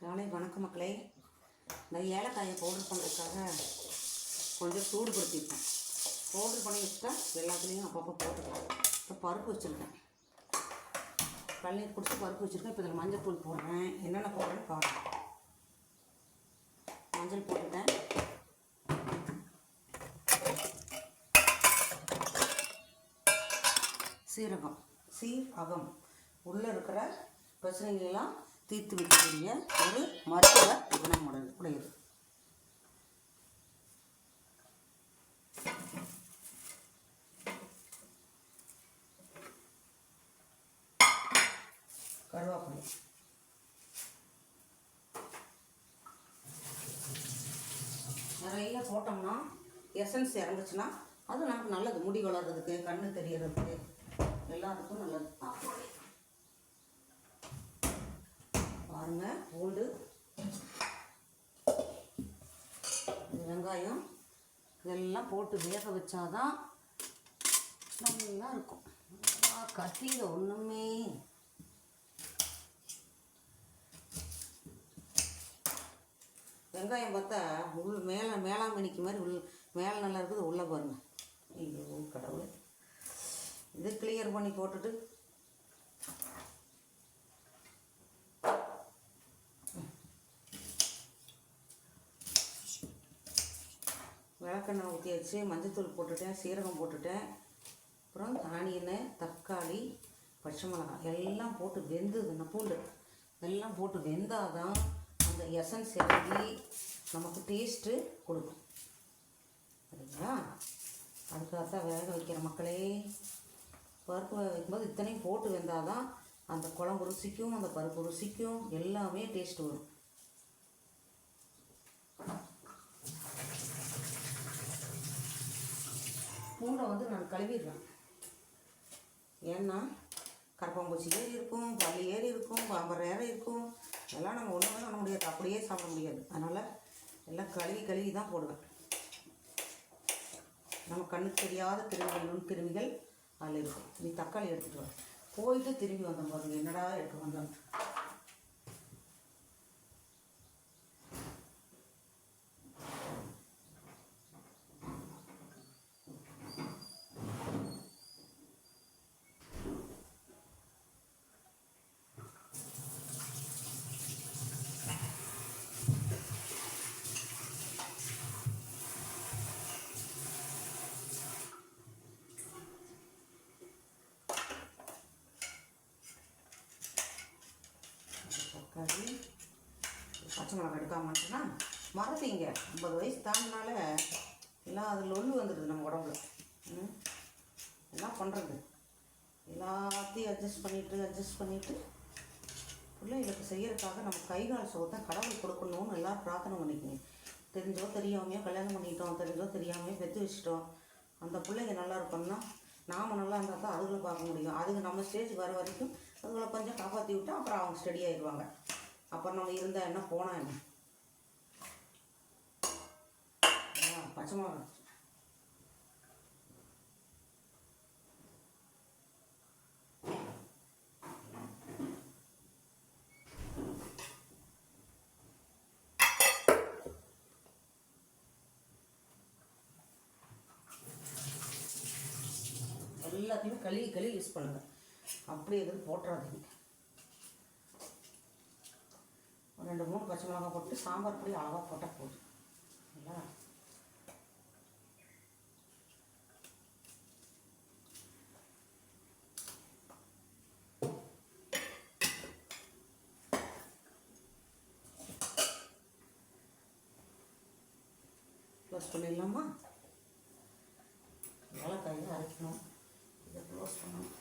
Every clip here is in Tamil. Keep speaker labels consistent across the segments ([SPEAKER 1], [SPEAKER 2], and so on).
[SPEAKER 1] காலை வணக்கம் மக்களே. இந்த ஏலக்காயை பவுடர் பண்ணுறதுக்காக கொஞ்சம் சூடுபடுத்திருக்கேன் பவுடர் பண்ணி வச்சுட்டா எல்லாத்துலேயும் அப்பப்போ போட்டுக்கலாம். இப்போ பருப்பு வச்சுருக்கேன். பன்னீர் குடிச்சு பருப்பு வச்சுருக்கேன். இப்போ இதில் மஞ்சள் தூள் போடுறேன். என்னென்ன போடுறேன்னு பாருங்கள் மஞ்சள் போட்டுட்டேன். சீரகம். சீரகம். உள்ளே இருக்கிற பிரச்சனைகள்லாம் தீர்த்து வைக்கக்கூடிய ஒரு மருத்துவ குணமுடன் உடையது கருவேப்பிலை. நிறைய போட்டோம்னா எசன்ஸ் இறங்குச்சுன்னா அது நமக்கு நல்லது. முடி வளர்றதுக்கு கண்ணு தெரியறதுக்கு எல்லாத்துக்கும் நல்லது. தான் பாருங்க பூண்டு வெங்காயம் இதெல்லாம் போட்டு வேக வச்சாதான் நல்லா இருக்கும் கத்திங்க ஒன்றுமே வெங்காயம் பார்த்தா உள் மேலே மேலாமணிக்கு மாதிரி உள் மேலே நல்லா இருக்குது உள்ளே பாருங்கள் ஐயோ கடவுளே. இது கிளியர் பண்ணி போட்டுட்டு விளக்கெண்ணெய் ஊற்றி வச்சு மஞ்சத்தூள் போட்டுட்டேன் சீரகம் போட்டுட்டேன். அப்புறம் ஆனியன் தக்காளி பச்சை மிளகாய் எல்லாம் போட்டு வெந்ததுன்னா பூண்டு எல்லாம் போட்டு வெந்தாதான் அந்த எசன்ஸ் இறங்கி நமக்கு டேஸ்ட்டு கொடுக்கும். சரிங்களா? அதுக்காக தான் வேக வைக்கிற மக்களே பருப்பு வேக வைக்கும்போது இத்தனையும் போட்டு வெந்தால் தான் அந்த குழம்பு ருசிக்கும் அந்த பருப்பு ருசிக்கும் எல்லாமே டேஸ்ட் வரும். பூண்டை வந்து நான் கழுவிடுறேன். ஏன்னா கரப்பாம்பூச்சி ஏறி இருக்கும் பல்லி ஏறி இருக்கும் பாம்பர் ஏறி இருக்கும். எல்லாம் நம்ம ஒன்றுமே பண்ண முடியாது. அப்படியே சாப்பிட முடியாது. அதனால் எல்லாம் கழுவி கழுவி தான் போடுவேன். நம்ம கண்ணுக்கு தெரியாத கிருமிகள் நுண்கிருமிகள் அதில் இருக்கும். நீ தக்காளி எடுத்துகிட்டு வர போயிட்டு திரும்பி வந்தோம் பாருங்க என்னடா எடுக்க வந்தோம் தக்காளி பச்சை மிளகாய் எடுக்காம மாட்டேன்னா மறதிங்க ஐம்பது வயசு தாண்டினால எல்லாம் அதில் ஒன்று வந்துடுது நம்ம உடம்புல. ம்? என்ன பண்ணுறது எல்லாத்தையும் அட்ஜஸ்ட் பண்ணிவிட்டு அட்ஜஸ்ட் பண்ணிவிட்டு பிள்ளைகளுக்கு செய்யறதுக்காக நம்ம கை கால் சுகத்தை கடவுள் கொடுக்கணும்னு எல்லாம் பிரார்த்தனை பண்ணிக்கங்க தெரிஞ்சோ தெரியாமையோ கல்யாணம் பண்ணிட்டோம் தெரிஞ்சோ தெரியாமையோ பெற்று வச்சிட்டோம். அந்த பிள்ளைங்க நல்லா இருக்கணும்னா நாம் நல்லா இருந்தால் தான் அதுகளை பார்க்க முடியும். அதுங்க நம்ம ஸ்டேஜ் வர வரைக்கும் அதுகளை கொஞ்சம் காப்பாற்றி விட்டால் அப்புறம் அவங்க ஸ்டடி ஆயிடுவாங்க. அப்புறம் நம்ம இருந்தால் என்ன? போனால் என்ன? ஆ, பச்சை மிளகா எல்லாத்தையுமே கழுவி கழுவி யூஸ் பண்ணுங்க. அப்படியே எதுவும் போட்டுறாதீங்க ஒரு ரெண்டு மூணு பச்சை மிளகாய் போட்டு சாம்பார் பொடி அளவாக போட்டால் போதும். சரிங்களா க்ளோஸ் பண்ணிடலாமா? ஏலக்காயை அரைக்கணும். இதை க்ளோஸ் பண்ணணும்.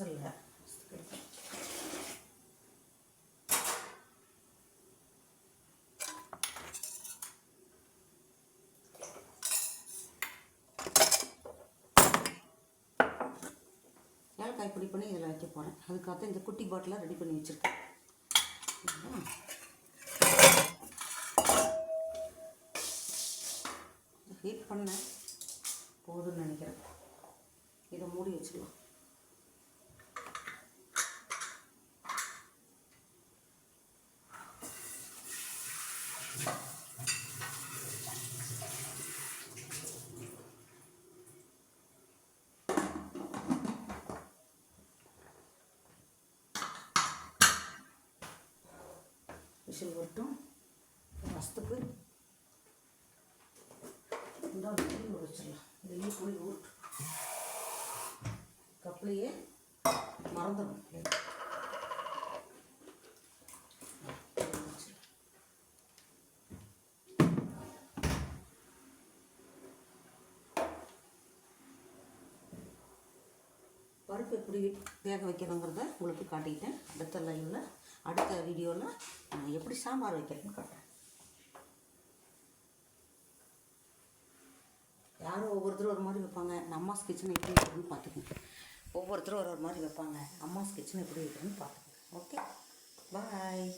[SPEAKER 1] நான் ரசம் ஏலக்காய் பொடி பண்ணி இதில் வைக்க போகிறேன் அதுக்காக இந்த குட்டி பாட்டிலாக ரெடி பண்ணி வச்சுருக்கேன். ஹீட் பண்ணேன். போதும்னு நினைக்கிறேன். இதை மூடி வச்சுக்கலாம் விசில் வரட்டும். ரசத்துக்கு இந்த புளி ஊற வச்சிடலாம். இதுலேயே புளி ஊட்டு கப்லேயே மறந்துடும் பருப்பு எப்படி வேக வைக்கணுங்கிறத உங்களுக்கு காட்டிக்கிட்டேன். அடுத்த லைனில் அடுத்த வீடியோவில் நான் எப்படி சாம்பார் வைக்கிறேன்னு காட்டுறேன். யாரும் ஒவ்வொருத்தரும் ஒரு மாதிரி வைப்பாங்க. நான் அம்மாஸ் கிச்சனை எப்படி வைக்கிறதுன்னு பார்த்துக்கோங்க. ஒவ்வொருத்தரும் ஒரு ஒரு மாதிரி வைப்பாங்க. அம்மாஸ் கிச்சனை எப்படி வைக்கிறதுன்னு பார்த்துக்கோங்க. ஓகே? பாய்.